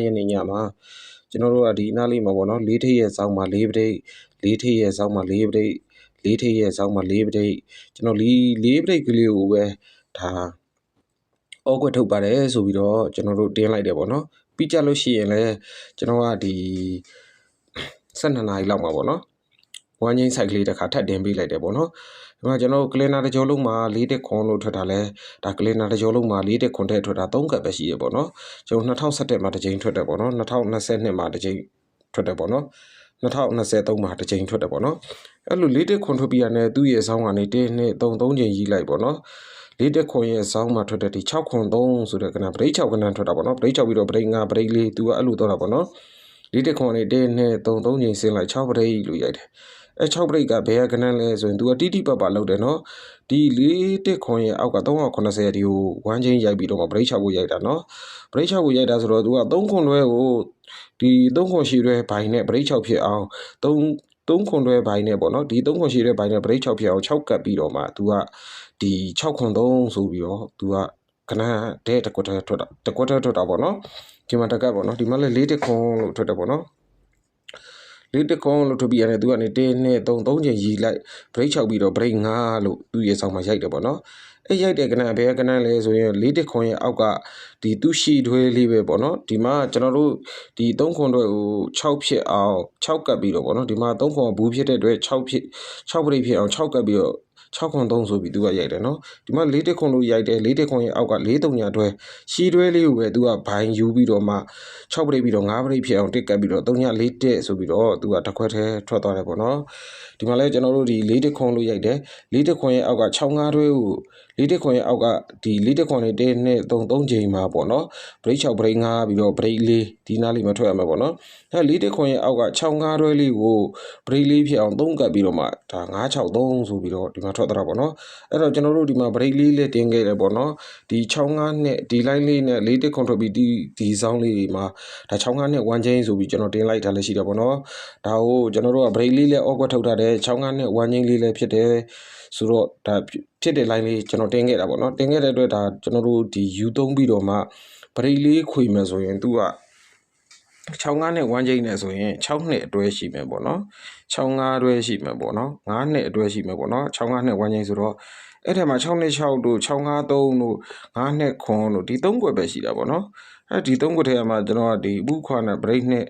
ရနေညမှာကျွန်တော်တို့ကဒီအနားလေးမှာပေါ့နော်လေးထိပ်ရဲ့စောင်းမှာလေးပရိတ်လေးထိပ်ရဲ့စောင်းမှာလေးပရိတ်လေးထိပ်ရဲ့စောင်းမှာလေးပရိတ်ကျွန်တော်လီလေးပရိတ်ကလေးကိုပဲဒါအောက်ွက်ထုတ်ပါတယ်ဆိုပြီးတော့ကျွန်တော်တို့တင်းလိုက်တယ်ပေါ့နော်ပြီးကြလို့ရှိရင်လည်းကျွန်တော်ကဒီ12နာရီလောက်မှာပေါ့နော် ဝမ်းချင်းဆိုင်ကလေးတစ်ခါထပ်တင်ပေးလိုက်တယ်ပေါ့နော်ဒီမှာကျွန်တော်ကလင်နာတစ်ကြောလုံးမှာ၄တက်ခွန်လို့ထွက်တာလဲဒါကလင်နာတစ်ကြောလုံးမှာ၄တက်ခွန်တဲ့ထွက်တာ၃ကပ်ပဲရှိရပေါ့နော်ကျွန်တော်2017မှာတစ်ကြိမ်ထွက်တယ်ပေါ့နော်2022မှာတစ်ကြိမ်ထွက်တယ်ပေါ့နော်2023မှာတစ်ကြိမ်ထွက်တယ်ပေါ့နော်အဲ့လို၄တက်ခွန်ထွက်ပြီးရတဲ့သူ့ရဲ့ဆောင်းကနေ1 2 3 3ကြိမ်ကြီးလိုက်ပေါ့နော်လေးတက်ခွန်ရဲ့ဆောင်းမှာထွက်တဲ့ဒီ6ခွန်3ဆိုတဲ့ကဏ္ဍပရိတ်6ကဏ္ဍထွက်တာပေါ့နော်ပရိတ်6ပြီးတော့ပရိတ်5ပရိတ်4သူကအဲ့လိုတော့တာပေါ့နော်လေးတက်ခွန်နေ1 2 3 3ကြိမ်ဆင်းလိုက်6ပရိတ်လို့ရိုက်တယ် အဲ6ပရိတ်ကဘယ်ကဏ္ဍလဲဆိုရင်သူကတိတိပတ်ပတ်လောက်တယ်နော်ဒီလေးတက်ခွန်ရဲ့အောက်က380ဒီကိုဝမ်းချင်းရိုက်ပြီးတော့မှပရိတ်6ကိုရိုက်တာနော်ပရိတ်6ကိုရိုက်တာဆိုတော့သူက3ခွန်လွဲကိုဒီ3ခွန်ရှိလွဲဘိုင်နဲ့ပရိတ်6ဖြစ်အောင်3 3ခွန်တွဲဘိုင်းနဲ့ပေါ့နော်ဒီ3ခွန်ရှိတဲ့ဘိုင်းနဲ့ပရိတ်6ဖြစ်အောင်6ကပ်ပြီးတော့မှသူကဒီ6ခွန်3ဆိုပြီးတော့သူကကနန်းတဲ့တကွက်ထဲထွက်တာတကွက်ထဲထွက်တာပေါ့နော်ဒီမှာတကပ်ပေါ့နော်ဒီမှာလည်း၄တခွန်လို့ထွက်တယ်ပေါ့နော် လေးတကုံးလို့ထုတ်ပြီးရတယ်သူကနေ1 2 3 3ချိန်ရီလိုက် break 6ပြီးတော့ break 5လို့သူ့ရဲ့ဆောင်မှာရိုက်တယ်ပေါ့နော်အဲ့ရိုက်တဲ့ကနန်းဘယ်ကနန်းလဲဆိုရင်လေးတခွန်ရဲ့အောက်ကဒီသူ့ရှိထွေးလေးပဲပေါ့နော်ဒီမှာကျွန်တော်တို့ဒီ3ခွန်တွေဟို6ဖြစ်အောင်6ကပ်ပြီးတော့ပေါ့နော်ဒီမှာ3ခွန်ဘူးဖြစ်တဲ့အတွက်6ဖြစ်6 break ဖြစ်အောင်6ကပ်ပြီးတော့ 6ခွန်3ဆိုပြီးသူကရိုက်တယ်နော်ဒီမှာ4တက်ခွန်လို့ရိုက်တယ်4တက်ခွန်ရဲ့အောက်က4တုံညာတွဲရှီတွဲလေးကိုပဲသူကဘိုင်းယူပြီးတော့မှ6ပရိတ်ပြီးတော့9ပရိတ်ဖြစ်အောင်တက်ကပ်ပြီးတော့3ည4တက်ဆိုပြီးတော့သူကတစ်ခွက်ထဲထွက်သွားတယ်ပေါ့နော်ဒီမှာလဲကျွန်တော်တို့ဒီ4တက်ခွန်လို့ရိုက်တယ်4တက်ခွန်ရဲ့အောက်က6 9တွဲကို4တက်ခွန်ရဲ့အောက်ကဒီ4တက်ခွန်လေး1 2 3 3ချိန်မှာပေါ့နော်ပရိတ်6ပရိတ်9ပြီးတော့ပရိတ်4ဒီနားလေးမှာထွက်ရမှာပေါ့နော်အဲ4တက်ခွန်ရဲ့အောက်က6 9တွဲလေးကိုပရိတ်4ဖြစ်အောင်3ကပ်ပြီးတော့မှဒါ9 6 3ဆိုပြီးတော့ဒီမှာထွက်သွားတာပေါ့နော်အဲ့တော့ကျွန်တော်တို့ဒီမှာ break လေးလေးတင်ခဲ့တယ်ပေါ့နော်ဒီ65နဲ့ဒီ line လေးနဲ့လေးတစ်ခွန်ထွက်ပြီးဒီဒီဆောင်းလေးတွေမှာဒါ65နဲ့ one chain ဆိုပြီးကျွန်တော်တင်လိုက်တာလည်းရှိတယ်ပေါ့နော်ဒါကိုကျွန်တော်တို့က break လေးလေး awkward ထုတ်ထားတယ်65နဲ့ one chain လေးလည်းဖြစ်တယ်ဆိုတော့ဒါ ဖြစ်တဲ့ line လေးကျွန်တော်တင်ခဲ့တာပေါ့နော်တင်ခဲ့တဲ့အတွက်ဒါကျွန်တော်တို့ဒီ U 3ပြီးတော့မှ break လေးခွေမယ်ဆိုရင်သူက65နဲ့1ချိန်နဲ့ဆိုရင်6နှစ်အတွဲရှိမယ်ပေါ့နော်65အတွဲရှိမယ်ပေါ့နော်9နှစ်အတွဲရှိမယ်ပေါ့နော်65နဲ့1ချိန်ဆိုတော့အဲ့ထက်မှာ6နှစ်6တို့653တို့9နှစ်ခွန်တို့ဒီ3ခွက်ပဲရှိတာပေါ့နော်အဲ့ဒီ3ခွက်ထဲမှာကျွန်တော်ကဒီဘူးခွာနဲ့ break နဲ့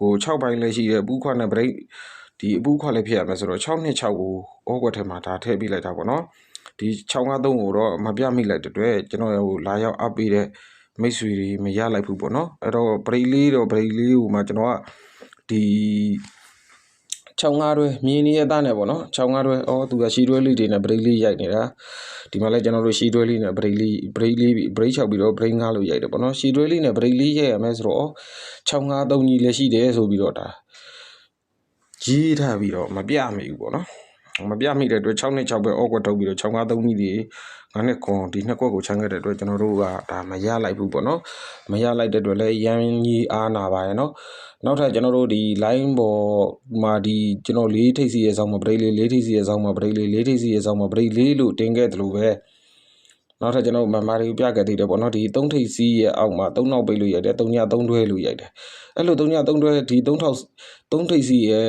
ကို6ပိုင်းလည်းရှိတယ်ဘူးခွာနဲ့ break ဒီအပူခွာလည်းဖြစ်ရမယ်ဆိုတော့6နှစ်6ကိုဩခွက်ထဲမှာဒါထည့်ပြီးလိုက်တာပေါ့နော် ဒီ653ကိုတော့မပြမိလိုက်တဲ့အတွက်ကျွန်တော်ဟိုလာရောက်အပ်ပြီးတဲ့မိတ်ဆွေတွေမရလိုက်ဘူးပေါ့နော်အဲ့တော့ break လေးတော့ break လေးကိုမှကျွန်တော်ကဒီ65တွဲမြင်းနေရသားနဲ့ပေါ့နော်65တွဲအော်သူကရှီတွဲလေးတွေနဲ့ break လေးရိုက်နေတာဒီမှာလည်းကျွန်တော်တို့ရှီတွဲလေးနဲ့ break လေး break လေး break ချောက်ပြီးတော့ break ငါလို့ရိုက်တယ်ပေါ့နော်ရှီတွဲလေးနဲ့ break လေးရိုက်ရမယ်ဆိုတော့65 3ကြီးလည်းရှိတယ်ဆိုပြီးတော့ဒါကြီးထားပြီးတော့မပြမိဘူးပေါ့နော် မပြမိတဲ့အတွက်6နှစ်6ပဲအော့ကွက်ထုတ်ပြီးတော့6 5 3ကြီးတွေငါနဲ့ခွန်ဒီနှစ်ကွက်ကိုချမ်းခဲ့တဲ့အတွက်ကျွန်တော်တို့ကဒါမရလိုက်ဘူးပေါ့နော်မရလိုက်တဲ့အတွက်လည်းရန်ကြီးအားနာပါရဲ့နော်နောက်ထပ်ကျွန်တော်တို့ဒီ line ပေါ်မှာဒီကျွန်တော်လေးထိပ်စီရဲ့ဆောင်းမှာ break လေးလေးထိပ်စီရဲ့ဆောင်းမှာ break လေးလေးထိပ်စီရဲ့ဆောင်းမှာ break လေးလို့တင်ခဲ့တယ်လို့ပဲနောက်ထပ်ကျွန်တော်မမာရီပြခဲ့သေးတယ်ပေါ့နော်ဒီ3ထိပ်စီးရဲ့အောက်မှာ3နောက်ပိတ်လို့ရိုက်တယ်3ည3တွဲလို့ရိုက်တယ်အဲ့လို3ည3တွဲဒီ3ထောက်3ထိပ်စီးရဲ့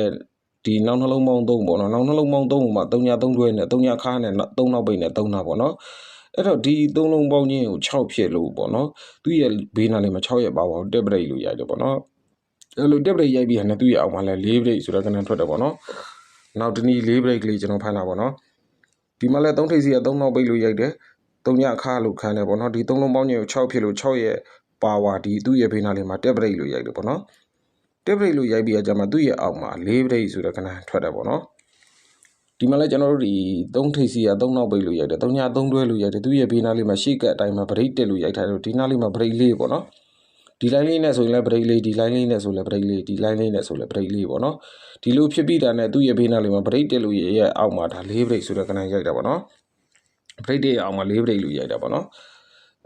ဒီနောက်နှလုံးပေါင်း3ပေါ့နော်နောက်နှလုံးပေါင်း3ပုံမှာ3ည3တွဲနဲ့3ညခါနဲ့3နောက်ပိတ်နဲ့3နာပေါ့နော်အဲ့တော့ဒီ3လုံးပေါင်းချင်းကို6ဖြစ်လို့ပေါ့နော်သူ့ရဲ့ဘေးနားလေးမှာ6ရက်ပါပါတက်ပရိတ်လို့ရိုက်တယ်ပေါ့နော်အဲ့လိုတက်ပရိတ်ရိုက်ပြီးရင်သူ့ရဲ့အောက်မှာလည်း4ပရိတ်ဆိုတော့ကနန်းထွက်တယ်ပေါ့နော်နောက်တနည်း4ပရိတ်ကလေးကျွန်တော်ဖမ်းတာပေါ့နော်ဒီမှာလည်း3ထိပ်စီက3နောက်ပိတ်လို့ရိုက်တယ်3ညခါလို့ခံတယ်ပေါ့နော်ဒီ3လုံးပေါင်းချင်းကို6ဖြစ်လို့6ရဲ့ပါဝါဒီသူ့ရဲ့ဘေးနားလေးမှာတက်ပရိတ်လို့ရိုက်တယ်ပေါ့နော် တက်ပရိတ်လို့ရိုက်ပြီးအကြမှာသူ့ရဲ့အောက်မှာ၄ပရိတ်ဆိုတဲ့ကဏ္ဍထွက်တယ်ပေါ့နော်ဒီမှာလည်းကျွန်တော်တို့ဒီ၃ထိပ်စီက၃နောက်ပိတ်လို့ရိုက်တယ်၃ည၃တွဲလို့ရိုက်တယ်သူ့ရဲ့ဘေးနားလေးမှာရှေ့ကအတိုင်းမှာဗရိတ်တက်လို့ရိုက်ထားတယ်ဒီနားလေးမှာဗရိတ်လေးပေါ့နော်ဒီ line လေးနဲ့ဆိုရင်လည်း break လေးဒီ line လေးနဲ့ဆိုလည်း break လေးဒီ line လေးနဲ့ဆိုလည်း break လေးပေါ့နော်ဒီလိုဖြစ်ပြီးတာနဲ့သူ့ရဲ့ဘေးနားလေးမှာ break တက်လို့ရဲ့အောက်မှာဒါ၄ break ဆိုတဲ့ကဏ္ဍရိုက်တာပေါ့နော် break တဲ့အောက်မှာ၄ break လို့ရိုက်တာပေါ့နော်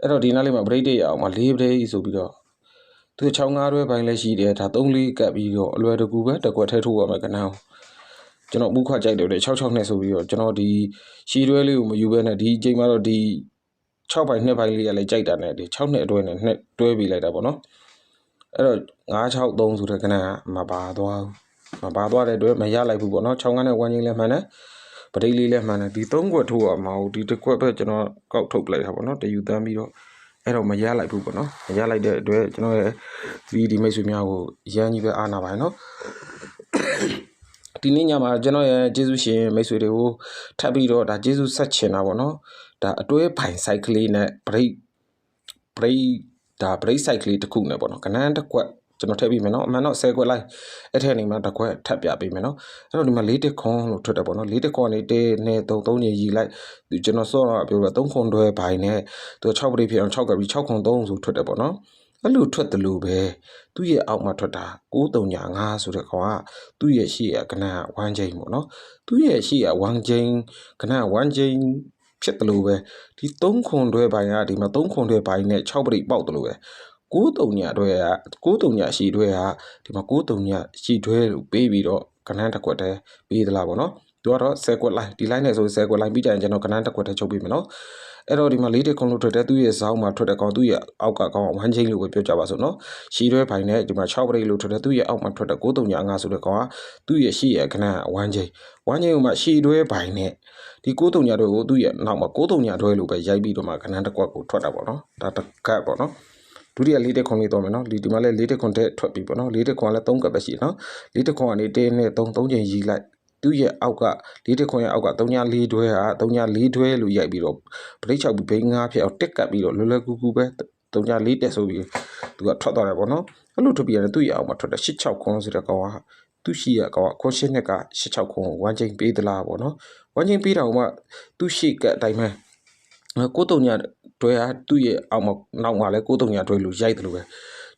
အဲ့တော့ဒီနားလေးမှာ break တဲ့အောက်မှာ၄ break ဆိုပြီးတော့ သူ65တွဲပိုင်းလည်းရှိတယ်ဒါ3လေးကပ်ပြီးတော့အလွယ်တကူပဲတကွက်ထဲထိုးရမယ်ကဏ္ဍကျွန်တော်ဘူးခွကြိုက်တယ်လေ66နဲ့ဆိုပြီးတော့ကျွန်တော်ဒီရှီတွဲလေးကိုမယူဘဲနဲ့ဒီအချိန်မှာတော့ဒီ6ပိုင်း2ပိုင်းလေးကလည်းကြိုက်တာနဲ့ဒီ6နှစ်အတွဲနဲ့နှစ်တွဲပြီးလိုက်တာပေါ့နော်အဲ့တော့963ဆိုတဲ့ကဏ္ဍကမပါသွားဘူးမပါသွားတဲ့အတွက်မရလိုက်ဘူးပေါ့နော်6ကန်းနဲ့ဝမ်းချင်းလည်းမှန်တယ်ပရိတ်လေးလည်းမှန်တယ်ဒီ3ခွက်ထိုးရမှာဟိုဒီတစ်ခွက်ပဲကျွန်တော်ကောက်ထုတ်ပလိုက်တာပေါ့နော်တယူတန်းပြီးတော့ အဲ့တော့မရလိုက်ဘူးပေါ့နော်မရလိုက်တဲ့အတွက်ကျွန်တော်ရဲ့ 3D မိတ်ဆွေများကိုရမ်းကြီးပဲအားနာပါတယ်နော်ဒီနေ့ညမှာကျွန်တော်ရဲ့ကျေးဇူးရှင်မိတ်ဆွေတွေကိုထပ်ပြီးတော့ဒါကျေးဇူးဆက်ချင်တာပေါ့နော်ဒါအတွဲဖိုင် site ကလေးနဲ့ break break ဒါ break site ကလေးတစ်ခုနဲ့ပေါ့နော်ကနန်းတစ်ကွက် ကျွန်တော်ထည့်ပြီးမယ်နော်အမှန်တော့10ခွက်လိုက်အဲ့ထက်နေမှာတစ်ခွက်ထပ်ပြပေးမယ်နော်အဲ့တော့ဒီမှာ၄တစ်ခွန်လို့ထွက်တယ်ပေါ့နော်၄တစ်ခွန်နေ1 2 3 3ညရီလိုက်ဒီကျွန်တော်စောတော့ပြောတာ3ခွန်တွဲဘိုင်နဲ့သူ6ပရိဖြစ်အောင်6ကပ်ပြီး6ခွန်3ဆိုထွက်တယ်ပေါ့နော်အဲ့လိုထွက်တယ်လို့ပဲသူ့ရဲ့အောက်မှာထွက်တာ9395ဆိုတဲ့ကောင်ကသူ့ရဲ့ရှေ့ကကနန်း1ချိန်ပေါ့နော်သူ့ရဲ့ရှေ့က1ချိန်ကနန်း1ချိန်ဖြစ်တယ်လို့ပဲဒီ3ခွန်တွဲဘိုင်ကဒီမှာ3ခွန်တွဲဘိုင်နဲ့6ပရိပေါက်တယ်လို့ပဲ 93ညတွဲက93ညရှီတွဲကဒီမှာ93ညရှီတွဲလို့ပေးပြီးတော့ကနန်းတစ်ခွက်တည်းပေးသလားပေါ့နော်သူကတော့10ခွက်လိုက်ဒီ line နဲ့ဆို10ခွက်လိုက်ပြီးကြရင်ကျွန်တော်ကနန်းတစ်ခွက်တည်းချုပ်ပေးမယ်နော်အဲ့တော့ဒီမှာလေးတစ်ခွန်လို့ထွက်တဲ့သူ့ရဲ့ဇောင်းမှာထွက်တဲ့ကောင်သူ့ရဲ့အောက်ကကောင်ဝမ်းချင်းလို့ပဲပြောကြပါစို့နော်ရှီတွဲဘိုင်နဲ့ဒီမှာ6ပရိလို့ထွက်တဲ့သူ့ရဲ့အောက်မှာထွက်တဲ့93ည5ဆိုတဲ့ကောင်ကသူ့ရဲ့ရှီရဲ့ကနန်းဝမ်းချင်းဝမ်းချင်းကမှရှီတွဲဘိုင်နဲ့ဒီ93ညတွဲကိုသူ့ရဲ့နောက်မှာ93ညတွဲလို့ပဲရိုက်ပြီးတော့မှကနန်းတစ်ခွက်ကိုထွက်တာပေါ့နော်ဒါတစ်ကတ်ပေါ့နော် ဒုတိယလေးတက်ခွန်လေးတော့မယ်နော်ဒီဒီမှာလည်းလေးတက်ခွန်တက်ထွက်ပြီပေါ့နော်လေးတက်ခွန်ကလည်း3ကပ်ပဲရှိနော်လေးတက်ခွန်ကနေ1နဲ့3 3ချိန်ရီလိုက်သူ့ရဲ့အောက်ကလေးတက်ခွန်ရဲ့အောက်က3ည4တွဲဟာ3ည4တွဲလို့ရိုက်ပြီးတော့ပရိတ်ချောက်ပြီးဘိန်း5ဖြစ်အောင်တက်ကပ်ပြီးတော့လွယ်လွယ်ကူကူပဲ3ည4တက်ဆိုပြီးသူကထွက်သွားတယ်ပေါ့နော်အဲ့လိုထွက်ပြီးရတယ်သူ့ရဲ့အောက်မှာထွက်တဲ့86ခွန်ဆိုတဲ့ကောင်ကသူရှိရကောင်ခွန်ရှင်းနှစ်က86ခွန်ဝမ်းချိန်ပေးသလားပေါ့နော်ဝမ်းချိန်ပေးတာကမှသူရှိကအတိုင်းပဲကိုတုံညာ တွဲဟာသူ့ရဲ့အောက်မှာနောက်မှာလဲကိုတုံညာတွဲလို့ရိုက်တယ်လို့ပဲ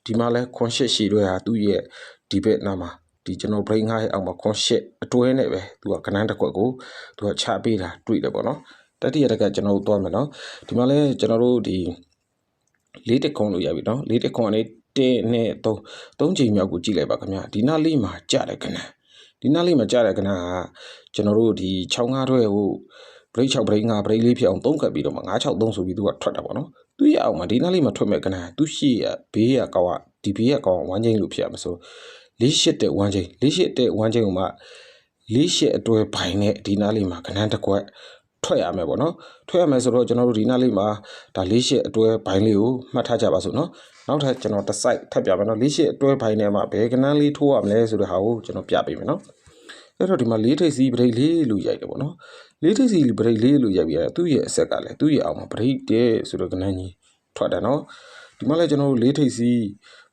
ဒီမှာလဲခွန်ရှစ်ရှီတွဲဟာသူ့ရဲ့ဒီဘက်နားမှာဒီကျွန်တော် brain ငါးရဲ့အောက်မှာခွန်ရှစ်အတွဲနဲ့ပဲသူကကနန်းတစ်ခွက်ကိုသူကချပေးတာတွေ့တယ်ပေါ့နော်တတိယတက်ကကျွန်တော်တို့သွားမယ်နော်ဒီမှာလဲကျွန်တော်တို့ဒီလေးတက်ခွန်လို့ရပြီနော်လေးတက်ခွန်ကနေ1နဲ့3 3ချိန်မြောက်ကိုကြည့်လိုက်ပါခင်ဗျာဒီနားလေးမှာကြားတယ်ကနန်းဒီနားလေးမှာကြားတယ်ကနန်းကကျွန်တော်တို့ဒီ6ငါးတွဲဟို break 6 break 5 break လေးဖြစ်အောင်သုံးခတ်ပြီးတော့မှ963ဆိုပြီးသူကထွက်တာပေါ့နော်သူရဲ့အောက်မှာဒီနားလေးမှာထွက်မဲ့ကနန်းသူရှိရဘေးရကောက်ကဒီဘေးရကောက်ကဝမ်းချင်းလို့ဖြစ်ရမှာဆိုလေးရှစ်တဲ့ဝမ်းချင်းလေးရှစ်တဲ့ဝမ်းချင်းကိုမှလေးရှစ်အတွဲဘိုင်နဲ့ဒီနားလေးမှာကနန်းတစ်ခွက်ထွက်ရမယ်ပေါ့နော်ထွက်ရမယ်ဆိုတော့ကျွန်တော်တို့ဒီနားလေးမှာဒါလေးရှစ်အတွဲဘိုင်လေးကိုမှတ်ထားကြပါစို့နော်နောက်ထပ်ကျွန်တော်တစ်စိုက်ထပ်ပြမယ်နော်လေးရှစ်အတွဲဘိုင်နဲ့မှာဘယ်ကနန်းလေးထိုးရမလဲဆိုတဲ့ဟာကိုကျွန်တော်ပြပေးမယ်နော် အဲ့တော့ဒီမှာလေးထိပ်စီးပရိတ်လေးလို့ရိုက်တယ်ပေါ့နော်လေးထိပ်စီးပရိတ်လေးလို့ရိုက်ပြီးရသူ့ရဲ့အဆက်ကလည်းသူ့ရဲ့အောက်မှာပရိတ်တဲ့ဆိုတော့ကနန်းကြီးထွက်တယ်နော်ဒီမှာလည်းကျွန်တော်တို့လေးထိပ်စီး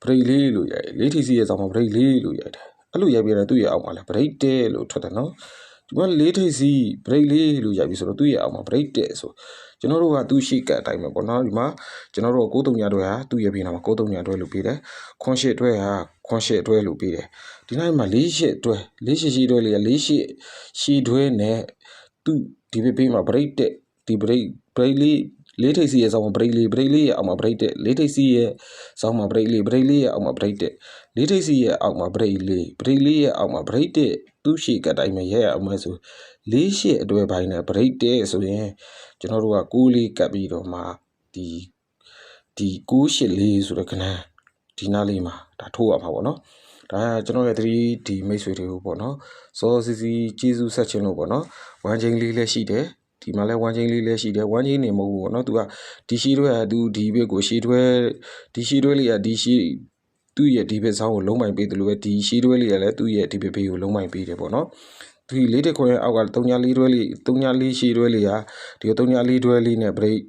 ပရိတ်လေးလို့ရိုက်လေးထိပ်စီးရဲ့အောက်မှာပရိတ်လေးလို့ရိုက်တယ်အဲ့လိုရိုက်ပြီးရသူ့ရဲ့အောက်မှာလည်းပရိတ်တဲ့လို့ထွက်တယ်နော်ဒီမှာလေးထိပ်စီးဘရိတ်လေးလို့ရိုက်ပြီးဆိုတော့သူ့ရဲ့အောက်မှာဘရိတ်တဲ့ဆို ကျွန်တော်တို့ကသူ့ရှိကအတိုင်းပဲပေါ့နော်ဒီမှာကျွန်တော်တို့93ညတွဲဟာသူ့ရဲ့ပြင်နာမှာ93ညတွဲလို့ပြီးတယ်ခွန်ရှစ်တွဲဟာခွန်ရှစ်တွဲလို့ပြီးတယ်ဒီနေ့မှာ၄ရှစ်တွဲ၄ရှစ်ရှိတွဲလေးက၄ရှစ်ရှိတွဲနဲ့သူ့ဒီဘေးဘေးမှာဘရိတ်တဲ့ဒီဘရိတ်ဘရိတ်လေးလေးထိပ်စီရဲ့ဆောင်းမှာဘရိတ်လေးဘရိတ်လေးရဲ့အောက်မှာဘရိတ်တဲ့လေးထိပ်စီရဲ့ဆောင်းမှာဘရိတ်လေးဘရိတ်လေးရဲ့အောက်မှာဘရိတ်တဲ့လေးထိပ်စီရဲ့အောက်မှာဘရိတ်လေးဘရိတ်လေးရဲ့အောက်မှာဘရိတ်တဲ့ သူ့ရှိကတိုင်းမှာရဲရအောင်မဲဆိုလေးရှစ်အတွဲပိုင်းနဲ့ဘရိတ်တဲ့ဆိုရင်ကျွန်တော်တို့ကကိုးလေးကပ်ပြီးတော့မှဒီဒီ9ရှစ်လေးဆိုတဲ့ခဏဒီနားလေးမှာဒါထိုးရမှာပေါ့နော်ဒါကျွန်တော်ရဲ့ 3D မိတ်ဆွေတွေကိုပေါ့နော်စောစီစီကျေးဇူးဆက်ခြင်းလို့ပေါ့နော်ဝမ်းချင်းလေးလည်းရှိတယ်ဒီမှာလဲဝမ်းချင်းလေးလည်းရှိတယ်ဝမ်းချင်းနေမဟုတ်ဘူးပေါ့နော်သူကဒီရှိတွဲကသူဒီဘက်ကိုရှိတွဲဒီရှိတွဲလေးကဒီရှိ သူ့ရဲ့ဒီဘက်ဆောင်းကိုလုံးပိုင်ပေးတယ်လို့ပဲဒီရှိတွဲလေးကလည်းသူ့ရဲ့ဒီဘက်ဘေးကိုလုံးပိုင်ပေးတယ်ပေါ့နော်ဒီလေးတက်ခွဲအောက်က3ညာ4တွဲလေး3ညာ4ရှိတွဲလေးကဒီ3ညာ4တွဲလေးနဲ့ break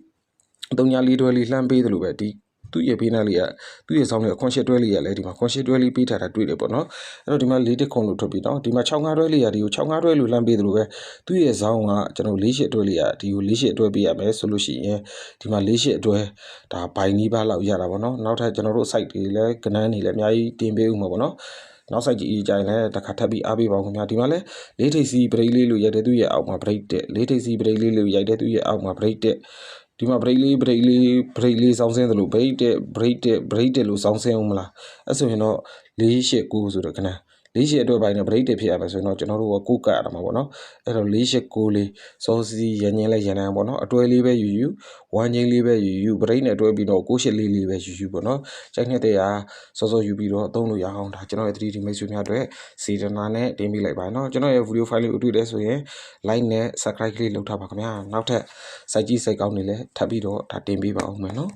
3ညာ4တွဲလေးလှမ်းပေးတယ်လို့ပဲဒီ သူ့ရဲ့ဘေးနားလေးကသူ့ရဲ့ဆောင်းလေးခွန်ရှစ်တွဲလေးကလည်းဒီမှာခွန်ရှစ်တွဲလေးပေးထားတာတွေ့တယ်ပေါ့နော်အဲ့တော့ဒီမှာလေးတစ်ခွန်လို့ထွက်ပြီးနော်ဒီမှာ6ငါးတွဲလေးကဒီကို6ငါးတွဲလို့လှမ်းပေးတယ်လို့ပဲသူ့ရဲ့ဆောင်းကကျွန်တော်လေးရှစ်တွဲလေးကဒီကိုလေးရှစ်တွဲပေးရမယ်ဆိုလို့ရှိရင်ဒီမှာလေးရှစ်တွဲဒါဘိုင်နီးပါးလောက်ရတာပေါ့နော်နောက်ထပ်ကျွန်တော်တို့ site တွေလည်းကနန်းတွေလည်းအများကြီးတင်ပေးဦးမှာပေါ့နော်နောက်ဆိုင်ကြီးကြိုင်လဲတစ်ခါထပ်ပြီးအားပေးပါဦးခင်ဗျာဒီမှာလဲလေးထိပ်စီဘရိတ်လေးလို့ရိုက်တဲ့သူ့ရဲ့အောက်မှာဘရိတ်တဲ့လေးထိပ်စီဘရိတ်လေးလို့ရိုက်တဲ့သူ့ရဲ့အောက်မှာဘရိတ်တဲ့ ဒီမှာ break လေး break လေး break လေးစောင်းဆင်းသလို break တဲ့ break တဲ့ break တဲ့လို့စောင်းဆင်းအောင်မလားအဲ့ဆိုရင်တော့489ဆိုတော့ခဏ လေးရှစ်အတွက်ပိုင်းနဲ့ break တွေဖြစ်ရမယ်ဆိုရင်တော့ကျွန်တော်တို့ကကိုကတ်ရတာမှာပေါ့နော်အဲ့တော့လေးရှစ်ကိုလေးစောစီရညင်းလဲရန်တန်းပေါ့နော်အတွဲလေးပဲယူယူဝမ်းချင်းလေးပဲယူယူ break နဲ့တွဲပြီးတော့ကိုရှစ်လေးလေးပဲယူယူပေါ့နော်ကြိုက်နေတဲ့ရာစောစောယူပြီးတော့အသုံးလို့ရအောင်ဒါကျွန်တော်ရဲ့ 3D မိတ်ဆွေများအတွက်စေတနာနဲ့တင်ပေးလိုက်ပါနော်ကျွန်တော်ရဲ့ video file လေးကိုတွေ့တယ်ဆိုရင် like နဲ့ subscribe လေးလုပ်ထားပါခင်ဗျာနောက်ထပ်စိုက်ကြည့်စိုက်ကောင်းနေလဲထပ်ပြီးတော့ဒါတင်ပေးပါအောင်မယ်နော်